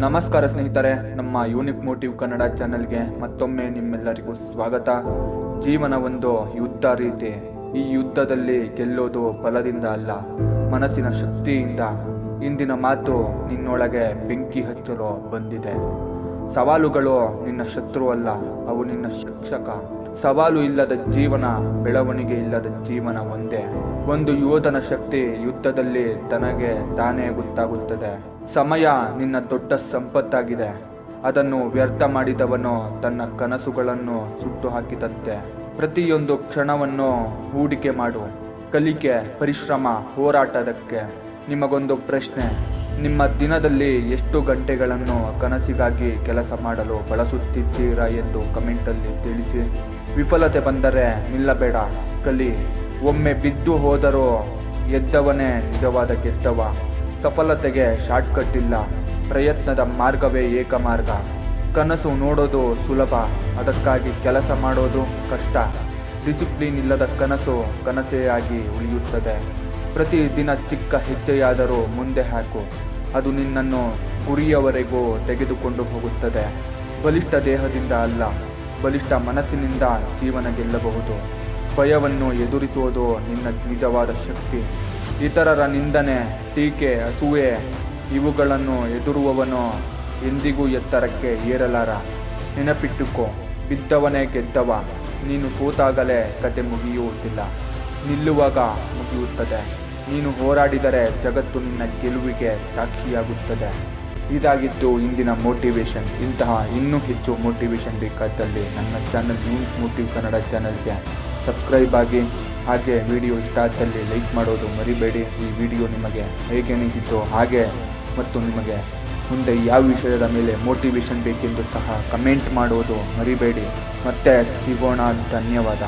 ನಮಸ್ಕಾರ ಸ್ನೇಹಿತರೆ, ನಮ್ಮ ಯೂನಿಕ್ ಮೋಟಿವ್ ಕನ್ನಡ ಚಾನೆಲ್ಗೆ ಮತ್ತೊಮ್ಮೆ ನಿಮ್ಮೆಲ್ಲರಿಗೂ ಸ್ವಾಗತ. ಜೀವನ ಒಂದು ಯುದ್ಧ ರೀತಿ. ಈ ಯುದ್ಧದಲ್ಲಿ ಗೆಲ್ಲೋದು ಬಲದಿಂದ ಅಲ್ಲ, ಮನಸ್ಸಿನ ಶಕ್ತಿಯಿಂದ. ಇಂದಿನ ಮಾತು ನಿನ್ನೊಳಗೆ ಬೆಂಕಿ ಹಚ್ಚಲು ಬಂದಿದೆ. ಸವಾಲುಗಳು ನಿನ್ನ ಶತ್ರು ಅಲ್ಲ, ಅವು ನಿನ್ನ ಶಿಕ್ಷಕ. ಸವಾಲು ಇಲ್ಲದ ಜೀವನ, ಬೆಳವಣಿಗೆ ಇಲ್ಲದ ಜೀವನ ಒಂದೇ. ಒಂದು ಯೋಧನ ಶಕ್ತಿ ಯುದ್ಧದಲ್ಲಿ ತನಗೆ ತಾನೇ ಗೊತ್ತಾಗುತ್ತದೆ. ಸಮಯ ನಿನ್ನ ದೊಡ್ಡ ಸಂಪತ್ತಾಗಿದೆ. ಅದನ್ನು ವ್ಯರ್ಥ ಮಾಡಿದವನು ತನ್ನ ಕನಸುಗಳನ್ನು ಸುಟ್ಟು ಹಾಕಿದಂತೆ ಪ್ರತಿಯೊಂದು ಕ್ಷಣವನ್ನು ಹೂಡಿಕೆ ಮಾಡು. ಕಲಿಕೆ, ಪರಿಶ್ರಮ, ಹೋರಾಟದಕ್ಕೆ ನಿಮಗೊಂದು ಪ್ರಶ್ನೆ. ನಿಮ್ಮ ದಿನದಲ್ಲಿ ಎಷ್ಟು ಗಂಟೆಗಳನ್ನು ಕನಸಿಗಾಗಿ ಕೆಲಸ ಮಾಡಲು ಬಳಸುತ್ತಿದ್ದೀರಾ ಎಂದು ಕಮೆಂಟಲ್ಲಿ ತಿಳಿಸಿ. ವಿಫಲತೆ ಬಂದರೆ ನಿಲ್ಲಬೇಡ, ಕಲಿ. ಒಮ್ಮೆ ಬಿದ್ದು ಹೋದರೂ ಎದ್ದವನೇ ನಿಜವಾದ ಗೆದ್ದವ ಸಫಲತೆಗೆ ಶಾರ್ಟ್ಕಟ್ ಇಲ್ಲ, ಪ್ರಯತ್ನದ ಮಾರ್ಗವೇ ಏಕಮಾರ್ಗ. ಕನಸು ನೋಡೋದು ಸುಲಭ, ಅದಕ್ಕಾಗಿ ಕೆಲಸ ಮಾಡೋದು ಕಷ್ಟ. ಡಿಸಿಪ್ಲಿನ್ ಇಲ್ಲದ ಕನಸು ಕನಸೇ ಆಗಿ ಉಳಿಯುತ್ತದೆ. ಪ್ರತಿ ದಿನ ಚಿಕ್ಕ ಹೆಜ್ಜೆಯಾದರೂ ಮುಂದೆ ಹಾಕು. ಅದು ನಿನ್ನನ್ನು ಗುರಿಯವರೆಗೂ ತೆಗೆದುಕೊಂಡು ಹೋಗುತ್ತದೆ. ಬಲಿಷ್ಠ ದೇಹದಿಂದ ಅಲ್ಲ, ಬಲಿಷ್ಠ ಮನಸ್ಸಿನಿಂದ ಜೀವನ ಗೆಲ್ಲಬಹುದು. ಭಯವನ್ನು ಎದುರಿಸುವುದು ನಿನ್ನ ನಿಜವಾದ ಶಕ್ತಿ. ಇತರರ ನಿಂದನೆ, ಟೀಕೆ, ಅಸೂಯೆ, ಇವುಗಳನ್ನು ಎದುರುವವನು ಎಂದಿಗೂ ಎತ್ತರಕ್ಕೆ ಏರಲಾರ. ನೆನಪಿಟ್ಟುಕೋ, ಬಿದ್ದವನೇ ಗೆದ್ದವ. ನೀನು ಕೂತಾಗಲೇ ಕತೆ ಮುಗಿಯುವುದಿಲ್ಲ. ನಿಲ್ಲುವಾಗ ಮುಗಿಯುತ್ತದೆ ನೀನು ಹೋರಾಡಿದರೆ ಜಗತ್ತು ನಿನ್ನ ಗೆಲುವಿಗೆ ಸಾಕ್ಷಿಯಾಗುತ್ತದೆ. ಇದಾಗಿತ್ತು ಇಂದಿನ ಮೋಟಿವೇಶನ್ ಇಂತಹ ಇನ್ನೂ ಹೆಚ್ಚು ಮೋಟಿವೇಶನ್ ಬೇಕಾದಲ್ಲಿ ನನ್ನ ಚಾನಲ್ ನ್ಯೂಸ್ ಮೋಟಿವ್ ಕನ್ನಡ ಚಾನಲ್ಗೆ ಸಬ್ಸ್ಕ್ರೈಬ್ ಆಗಿ, ಹಾಗೆ ವಿಡಿಯೋ ಇಷ್ಟ ಆದಲ್ಲಿ ಲೈಕ್ ಮಾಡೋದು ಮರಿಬೇಡಿ. ಈ ವಿಡಿಯೋ ನಿಮಗೆ ಹೇಗೆ ಅನಿಸಿತು ಹಾಗೆ ಮತ್ತು ನಿಮಗೆ ಮುಂದೆ ಯಾವ ವಿಷಯದ ಮೇಲೆ ಮೋಟಿವೇಶನ್ ಬೇಕೆಂದು ಸಹ ಕಮೆಂಟ್ ಮಾಡೋದು ಮರಿಬೇಡಿ. ಮತ್ತೆ ಸಿಗೋಣ. ಧನ್ಯವಾದ.